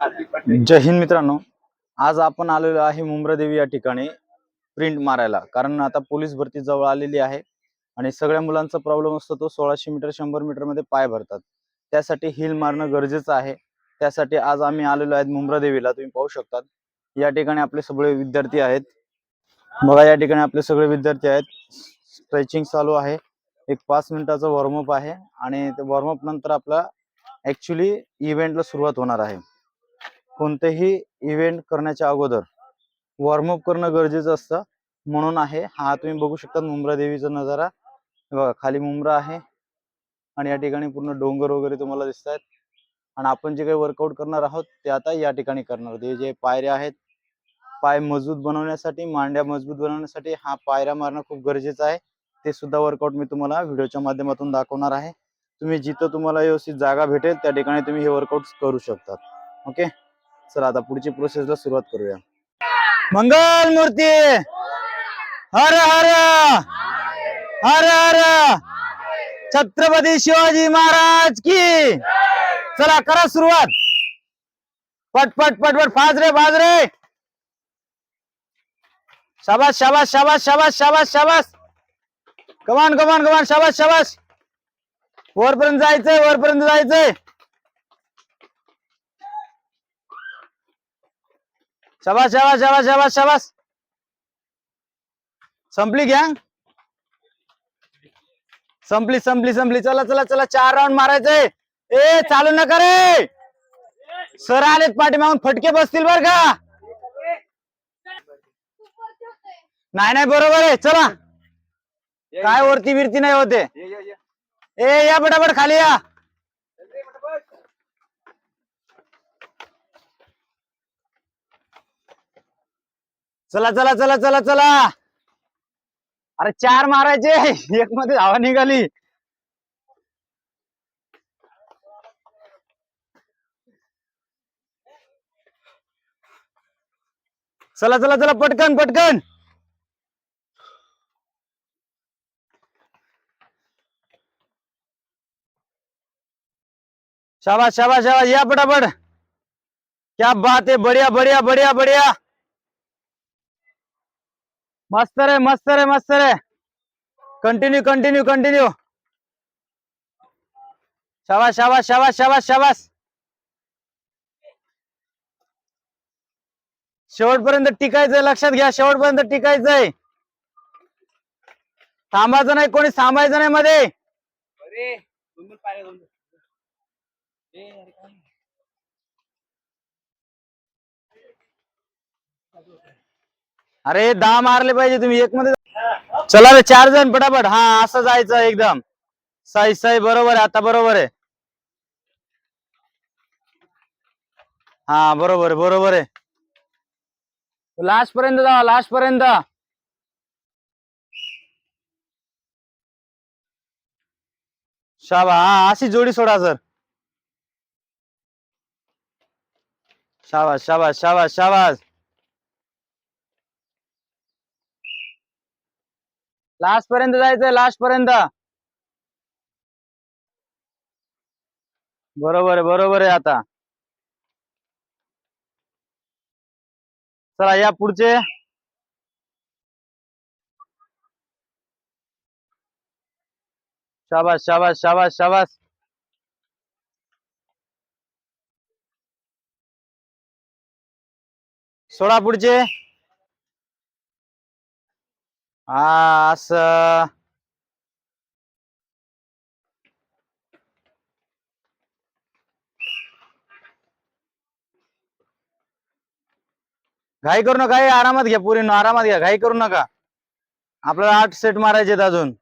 जय हिंद मित्रांनो. आज आपण आलेलो आहे मुंब्रादेवी या ठिकाणी प्रिंट मारायला. कारण आता पोलीस भरती जवळ आलेली आहे आणि सगळ्या मुलांचा प्रॉब्लेम असतो तो सोळाशे मीटर शंभर मीटरमध्ये पाय भरतात. त्यासाठी हिल मारणं गरजेचं आहे. त्यासाठी आज आम्ही आलेलो आहेत मुंब्रादेवीला तुम्ही पाहू शकतात. या ठिकाणी आपले सगळे विद्यार्थी आहेत. बघा या ठिकाणी आपले सगळे विद्यार्थी आहेत. स्ट्रेचिंग चालू आहे. एक पाच मिनिटाचा वॉर्मअप आहे आणि ते वॉर्मअप नंतर आपला ऍक्च्युली इव्हेंटला सुरुवात होणार आहे. कोणतेही इव्हेंट करण्याच्या अगोदर वॉर्मअप करणं गरजेचं असतं. म्हणून आहे हा तुम्ही बघू शकता मुंब्रा देवीचा नजारा. बघा खाली मुंब्रा आहे आणि या ठिकाणी पूर्ण डोंगर वगैरे तुम्हाला दिसत आहेत आणि आपण जे काही वर्कआउट करणार आहोत ते आता या ठिकाणी करणार. आहोत हे जे पायऱ्या आहेत पाय मजबूत बनवण्यासाठी मांड्या मजबूत बनवण्यासाठी हा पायऱ्या मारणं खूप गरजेचं आहे. ते सुद्धा वर्कआउट मी तुम्हाला व्हिडिओच्या माध्यमातून दाखवणार आहे. तुम्ही जिथं तुम्हाला व्यवस्थित जागा भेटेल त्या ठिकाणी तुम्ही हे वर्कआउट करू शकतात. ओके चला आता पुढची प्रोसेसला सुरुवात करूया. मंगल मूर्ती! हर हर! हर हर! छत्रपती शिवाजी महाराज की! चला करा सुरुवात. पट पट पट पट फाज शाबास शाबास शाबास शाबास शाबास शाबास! कमान कमान कमान शाबास शाबास! वरपर्यंत जायचंय वरपर्यंत जायचंय! शाबास शाबास शाबास शाबास शाबास. संपली गँग संपली संपली संपली. चला चला चला. चार राऊंड मारायचंय ए चालू नका रे. सर आलेत पाठीमागून फटके बसतील बर का? नाही नाही बरोबर आहे. चला. काय वरती बिरती नाही होते. ए या पटापट खाली या. चला चला चला चला चला. अरे चार मारायचे. एक मध्ये धावा निघाली. चला चला चला पटकन पटकन. शाबाश शाबाश शाबाश या पटापट. क्या बात है. बढ़िया बढ़िया बढ़िया बढ़िया. मस्त रे मस्त रे मस्त रे. कंटिन्यू कंटिन्यू कंटिन्यू शाबाश शाबाश शाबाश शाबाश शाबाश शेवटपर्यंत टिकायचंय लक्षात घ्या शेवटपर्यंत टिकायचंय. थांबायचं नाही कोणी थांबायचं नाही मध्ये. अरे दहा मारले पाहिजे तुम्ही एक मध्ये चला रे चार जण पटापट. हा असं जायचं एकदम. साई साई बरोबर आहे आता बरोबर आहे. हा बरोबर बरोबर आहे. लास्ट पर्यंत जा लास्ट पर्यंत. शाबा हा अशी जोडी सोडा सर. शाबास शाबास शाबास शाबास. लास्ट पर्यंत जायचंय लास्ट पर्यंत. बरोबर आहे बरोबर आहे आता. चला या पुढचे. शाबास शाबास शाबास शाबास. सोळा पुढचे. अस घाई करू नका हे आरामात घ्या पुरी आरामात घ्या घाई करू नका. आपल्याला आठ सेट मारायचे आहेत अजून.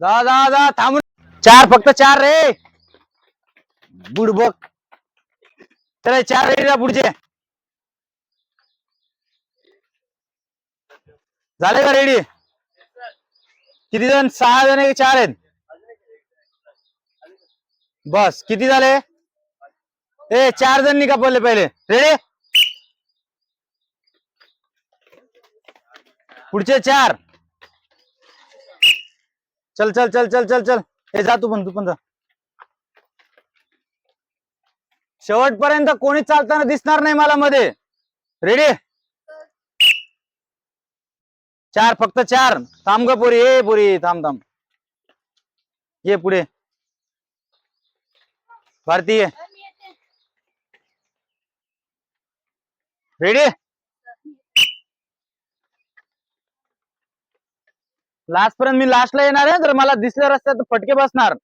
जा जा जा थांबून. चार फक्त चार रे. बुडबक. चला चार रे पुढचे. झाले का रेडी किती जण? सहा जण आहे की चार आहेत? बस किती झाले? ए चार जण निघा पडले पहिले. रेडी पुढचे चार. चल चल चल चल चल चल. हे जा तू पण तू पण जा. शेवटपर्यंत कोणी चालताना दिसणार नाही मला मध्ये. रेडी चार फक्त चार. थांब ग पोरी ए पोरी थांब थांब. ये पुढे. भारतीय रेडी लास्ट पर्यंत मी लास्टला येणार आहे तर मला दिसल्या रस्त्यात फटके बसणार.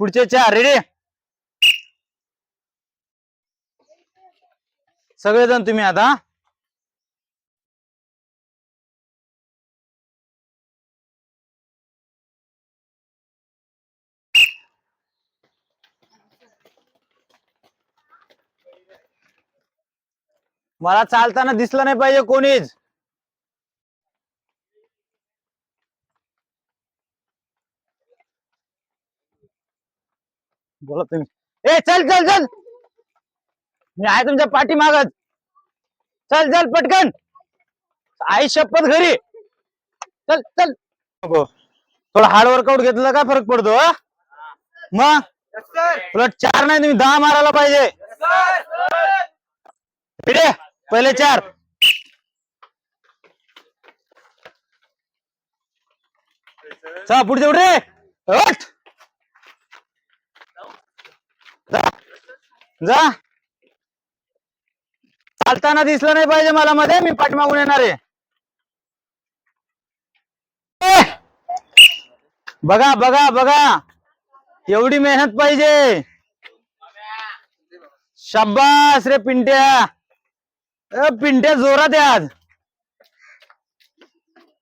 पुढचे चार रेडी सगळेजण तुम्ही आता मला चालताना दिसलं नाही पाहिजे कोणीच. बोला तुम्ही. ए चल चल चल. मी आहे तुमच्या पाठीमागच. चल चल पटकन. आई शपथ घरी. चल चल. थोडं हार्ड वर्कआउट घेतलं काय फरक पडतो? मग? उलट चार नाही तुम्ही दहा मारायला पाहिजे. पहिले चार. चला पुढचे उठे उठ. जा. जा. चालताना दिसलं नाही पाहिजे मला मध्ये. मी पाठमागून येणार आहे. बघा बघा बघा. एवढी मेहनत पाहिजे. शब्बास रे पिंट्या. अ, पिंट्या जोरात आहे आज.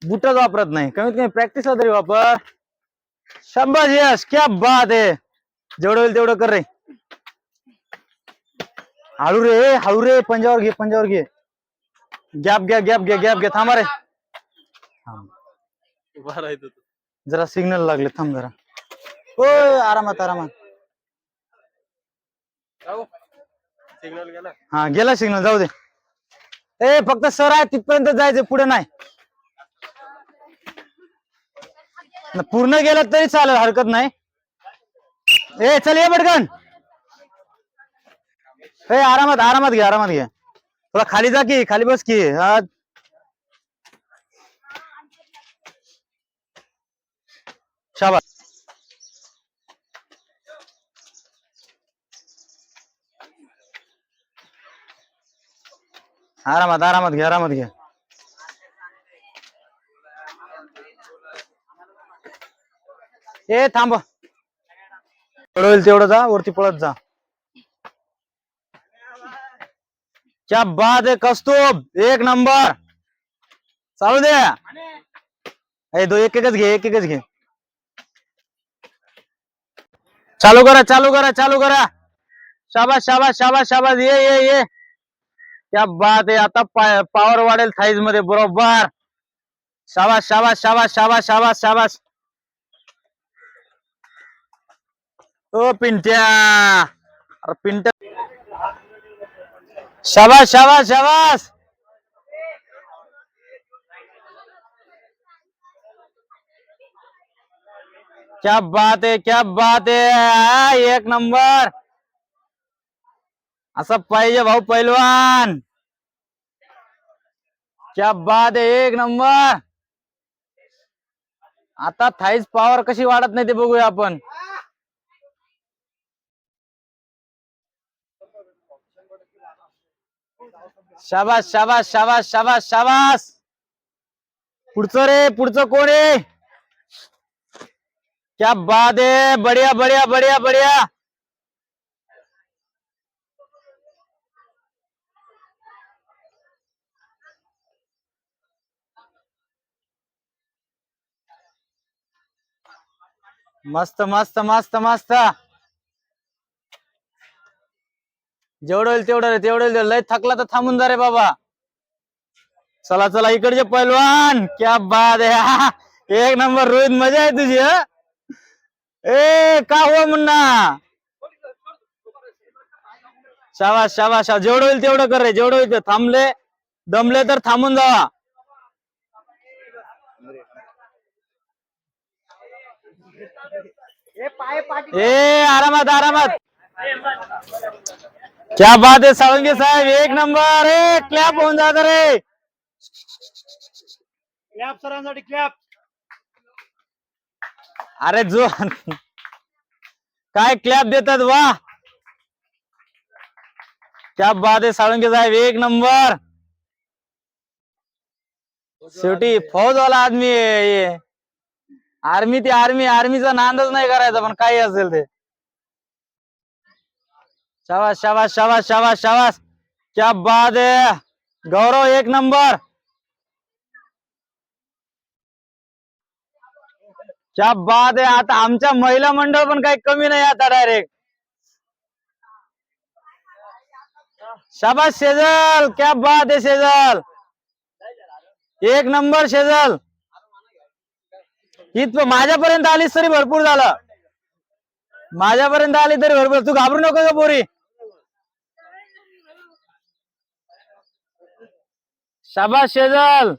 बुटच वापरत नाही. कमीत कमी प्रॅक्टिसला तरी वापर. शाबास यश क्या बात आहे. जेवढं होईल तेवढं कर रे. हळू रे हळू रे पंजावर घे पंजावर घे. गॅप घ्या गॅप घ्या गॅप घ्या. थांबा रे. जरा सिग्नल लागले थांब जरा. होय आरामात आरामात. सिग्नल गेला. हा गेला सिग्नल जाऊ दे. ए फक्त सर आहे तिथपर्यंत जायचं पुढे नाही. पूर्ण गेलं तरी चालेल हरकत नाही. ए चल ये पटकन. ए आरामात आरामात घे आरामात घे. तुला खाली जा की खाली बस की. हा शाबास आरामात आरामात घे आरामात घे. ए थांब. तेवढं होईल तेवढं जा वरती पळत जा. क्या बाद आहे कस्तूब. एक नंबर. चालू दे. ए दो एक एकच घे एक एकच घे. चालू करा चालू करा चालू करा. शाबास शाबास शाबास शाबास. ये ये ये. क्या बात आहे आता पॉवर वाढेल थाईजमध्ये बरोबर. शाबास शाबास शाबास शाबास शाबास शाबास. ओ पिंट्या. अरे पिंट्या. शाबास शाबास शाबास. क्या बात आहे क्या बात आहे एक नंबर. असं पाहिजे भाऊ पैलवान. क्या बाद एक नंबर. आता थाईज पॉवर कशी वाढत नाही ते बघूया आपण. शाबास शाबास शाबास शाबास शाबास. पुढचं रे पुढचं कोण आहे? क्या बाद आहे बढ़िया बढ़िया बढ़िया बढ़िया. मस्त मस्त मस्त मस्त. जेवढं होईल तेवढं रे तेवढं होईल लय थकला तर थांबून जा रे बाबा. चला चला इकडचे पैलवान. क्या बाद है एक नंबर रोहित मजा आहे तुझी ए का हो मुन्ना? शाबाश शाबाश जेवढं होईल तेवढं कर रे जेवढं होईल थांबले. दमले तर थांबून जावा. ए ए आरामात आरामात. क्या बात आहे साळुंगे साहेब एक नंबर रे क्लॅप होऊन जात रे. क्लॅप सरांसाठी क्लॅप अरे जो काय क्लॅप देतात वा. क्या बात आहे साळुंगे साहेब एक नंबर. शेवटी फौजवाला आदमी आहे आर्मी ती आर्मी आर्मीचा नांदच नाही करायचा पण काही असेल ते. शाबास शाबास शाबास शाबास शाबास. क्या बाद आहे गौरव एक नंबर. क्या बाद आहे आता आमच्या महिला मंडळ पण काही कमी नाही आता डायरेक्ट शाबास शेजल. क्या बाद आहे शेजल. एक नंबर शेजल. इथं माझ्यापर्यंत आलीस तरी भरपूर झालं. माझ्यापर्यंत आली तरी भरपूर. तू घाबरू नको का पोरी. शाबास शेजल.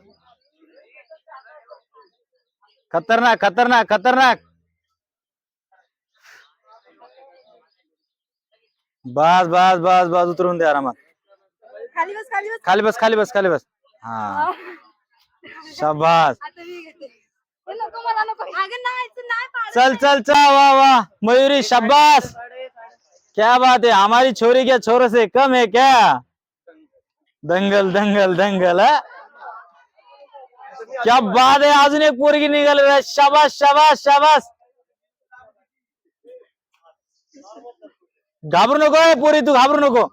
खतरनाक खतरनाक खतरनाक. बस बस बस बस उतरून दे आरामात. खाली बस खाली बस. खाली बस खाली बस हा. शाबास. नको मला नको. अगं नाही तू नाही पाडत. चल चल चल वाह वाह मयूरी शाबाश क्या बात है हमारी छोरी क्या छोरों से कम है क्या? दंगल दंगल दंगल हा? क्या बात है. अजून एक पोरगी निघाली रे. शाबास शाबास शाबास. घाबरू नको ए पोरी तू घाबरू नको.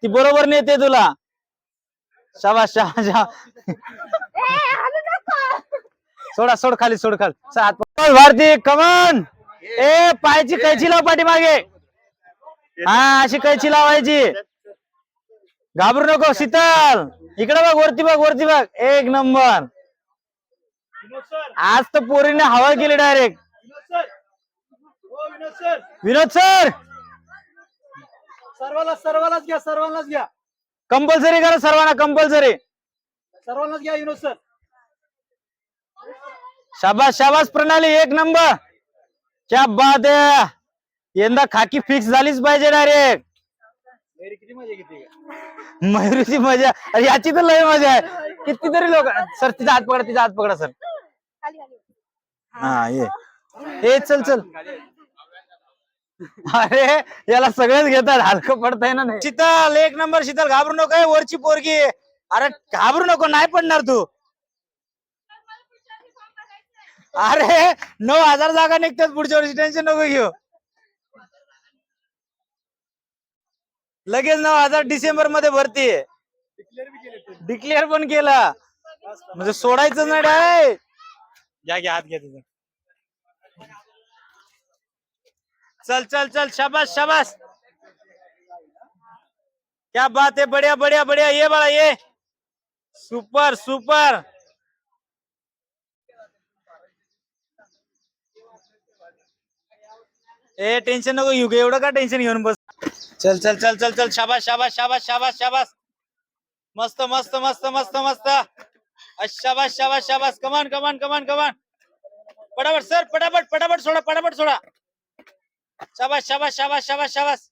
ती बरोबर नेते तुला. शाबास शाबास. सोडा सोड खाली सोड खाली. भारती कमन ए पायाची कैची लाव पाठीमागे. हा अशी कैची लावायची. घाबरू नको शीतल. इकडे बघ वरती बघ वरती बघ. एक नंबर. आज तर पोरीने हवा केली direct Vinod sir Vinod sir Vinod sir. सर्वाला सर्वालाच घ्या सर्वांनाच घ्या. कंपल्सरी करा सर्वांना कंपल्सरी. सर्वांनाच घ्या विनोद सर. शाबास शाबास प्रणाली एक नंबर. क्या बात आहे यंदा खाकी फिक्स झालीच पाहिजे डायरेक्ट मेरी किती मजा घेते मयुरीची मजा. अरे याची तर लय मजा आहे. कितीतरी लोक सर तिचा हात पकडा तिचा हात पकडा सर. हा ये. ए चल चल. अरे याला सगळेच घेतात. हलकं पडताय ना नाही. शीतल एक नंबर शीतल घाबरू नको वरची पोरगी. अरे घाबरू नको नाही पडणार तू. अरे नऊ हजार जागा निघतात पुढच्या वर्षी टेन्शन नको घेऊ. लगेच नऊ हजार डिसेंबरमध्ये भरती डिक्लेअर पण केला. म्हणजे सोडायचं नाही डाय घ्या घ्या हात घ्या तुझं चल चल चल शाबास शाबास. क्या बात है बढ़िया बढ़िया बढ़िया. ये बड़ा ये. सुपर सुपर ए टेन्शन नको युग एवढं का टेन्शन घेऊन बस? चल चल चल चल चल शाबास शाबास शाबास शाबास शाबास. मस्त मस्त मस्त मस्त मस्त. अश, शाबास शाबास शाबास. कमान कमान कमान कमान पटापट सर पटापट पटापट सोडा पटापट सोडा. शाबास शाबास शाबास शाबास शाबास.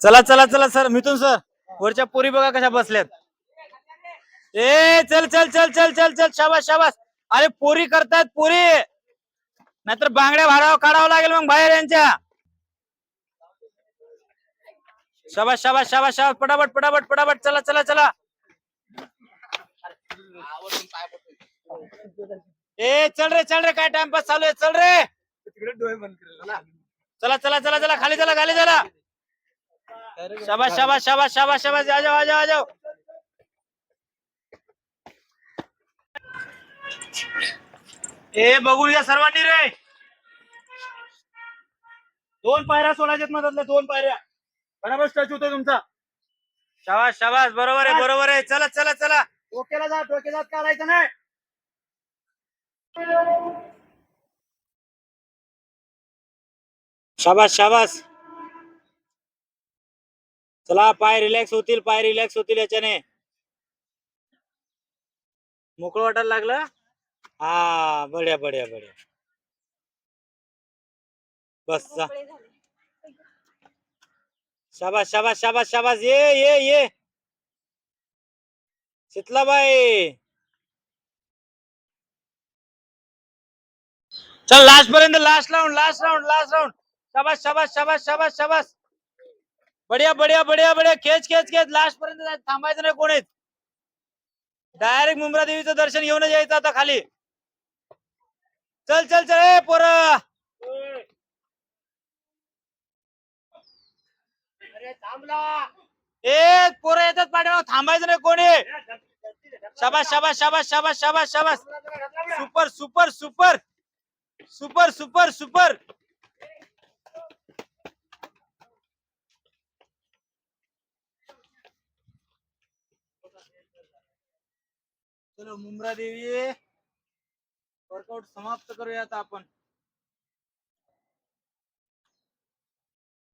चला चला चला सर मिथून सर वरच्या पोरी बघा कशा बसल्यात. ए चल चल चल चल चल चल शाबास शाबास. अरे पोरी करतायत पोरी. नाहीतर बांगड्या भाडावं काढावं लागेल मग बाहेर यांच्या. शाबास शाबास शाबास शाबास. पटापट पटापट पटापट. चला चला चला. ए चल रे चल रे. काय टाइमपास चालू आहे? चल रे. तिकडे डोळे बंद केले चला चला चला चला. खाली चला खाली चला. शाबास शाबास शाबास शाबास. शाबास आ जाओ आ जाओ आ जाओ ए बघून घ्या सर्वांनी रे. दोन पायऱ्या सोडायच्यात मधातल्या दोन पायऱ्या. बरोबर स्टॅच्यू होतोय तुमचा. शाबास शाबास. बरोबर आहे बरोबर आहे. चला चला चला. डोक्याला जा डोक्याला काढायचं नाही. शाबास शाबास. चला पाय रिलॅक्स होतील पाय रिलॅक्स होतील याच्याने. मोकळं वाटायला लागलं? हा बढिया बढिया बढिया. बस जा. मोकळे झाले. शाबास शाबास शाबास शाबास. ये ये ये. शीतलाबाई चल लास्ट पर्यंत last round last round last round. शाबास शाबास शाबास शाबास शाबास. बढिया बढिया बढिया बढिया. खेच खेच खेच. लास्ट पर्यंत थांबायचं नाही कोणीच. डायरेक्ट मुंब्रा देवीचं दर्शन घेऊनच यायचं आता खाली चल चल चल ए पोर ए पोरं येतात पाठीमाग थांबायचं नाही कोणी शाबास शाबास शाबास शाबास शाबास शाबास super super super super super super चलो मुंब्रा देवी. वर्कआउट समाप्त करूया आता आपण.